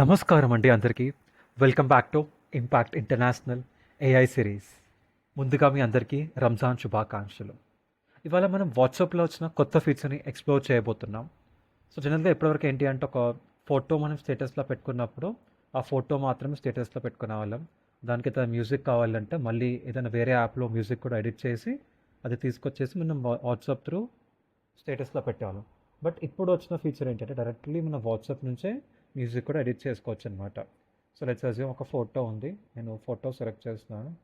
నమస్కారం అండి అందరికీ welcome back to Impact International AI series ముందుగా మీ అందరికీ రంజాన్ శుభాకాంక్షలు. ఇవాళ మనం వాట్సాప్లో వచ్చిన కొత్త ఫీచర్ని ఎక్స్ప్లోర్ చేయబోతున్నాం. సో జనరల్గా ఎప్పటివరకు ఏంటి అంటే ఒక ఫోటో మనం స్టేటస్లో పెట్టుకున్నప్పుడు ఆ ఫోటో మాత్రమే స్టేటస్లో పెట్టుకునే వాళ్ళం. దానికి ఏదైనా మ్యూజిక్ కావాలంటే మళ్ళీ ఏదైనా వేరే యాప్లో మ్యూజిక్ కూడా ఎడిట్ చేసి అది తీసుకొచ్చేసి మనం వాట్సాప్ త్రూ స్టేటస్లో పెట్టేవాళ్ళం. బట్ ఇప్పుడు వచ్చిన ఫీచర్ ఏంటంటే డైరెక్ట్లీ మన వాట్సాప్ నుంచే మ్యూజిక్ కూడా ఎడిట్ చేసుకోవచ్చు అనమాట సో లెట్స్ అజ్యూమ్ ఒక ఫోటో ఉంది. నేను ఫోటో సెలెక్ట్ చేస్తున్నాను.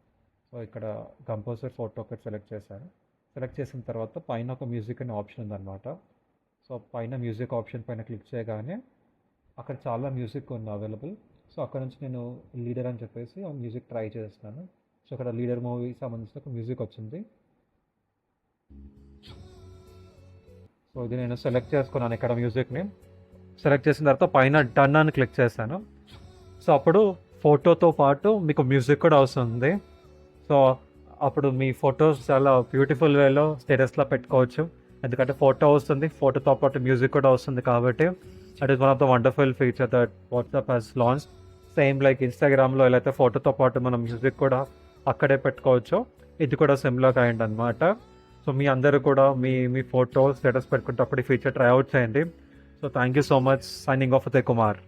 సో ఇక్కడ కంపోజర్ ఫోటో ఒకటి సెలెక్ట్ చేశాను. సెలెక్ట్ చేసిన తర్వాత పైన ఒక మ్యూజిక్ అనే ఆప్షన్ ఉందన్నమాట. సో పైన మ్యూజిక్ ఆప్షన్ పైన క్లిక్ చేయగానే అక్కడ చాలా మ్యూజిక్ ఉంది అవైలబుల్. సో అక్కడ నుంచి నేను లీడర్ అని చెప్పేసి ఆ మ్యూజిక్ ట్రై చేస్తున్నాను. సో అక్కడ లీడర్ మూవీ సంబంధించిన ఒక మ్యూజిక్ వచ్చింది. సో ఇది నేను సెలెక్ట్ చేసుకున్నాను ఇక్కడ మ్యూజిక్ని. సెలెక్ట్ చేసిన తర్వాత పైన డన్ అని క్లిక్ చేశాను. సో అప్పుడు ఫోటోతో పాటు మీకు మ్యూజిక్ కూడా వస్తుంది సో అప్పుడు మీ ఫొటోస్ చాలా బ్యూటిఫుల్ వేలో స్టేటస్లో పెట్టుకోవచ్చు. ఎందుకంటే ఫోటో వస్తుంది ఫోటోతో పాటు మ్యూజిక్ కూడా వస్తుంది కాబట్టి that is one of the wonderful feature that WhatsApp has launch same like ఇన్స్టాగ్రామ్లో ఎలా అయితే ఫోటోతో పాటు మనం మ్యూజిక్ కూడా అక్కడే పెట్టుకోవచ్చు ఇది కూడా సిమ్లా కైండ్ అనమాట సో మీ అందరూ కూడా మీ మీ ఫోటో స్టేటస్ పెట్టుకునేటప్పుడు ఈ ఫీచర్ ట్రై అవుట్ చేయండి. So thank you so much. Signing off with Kumar.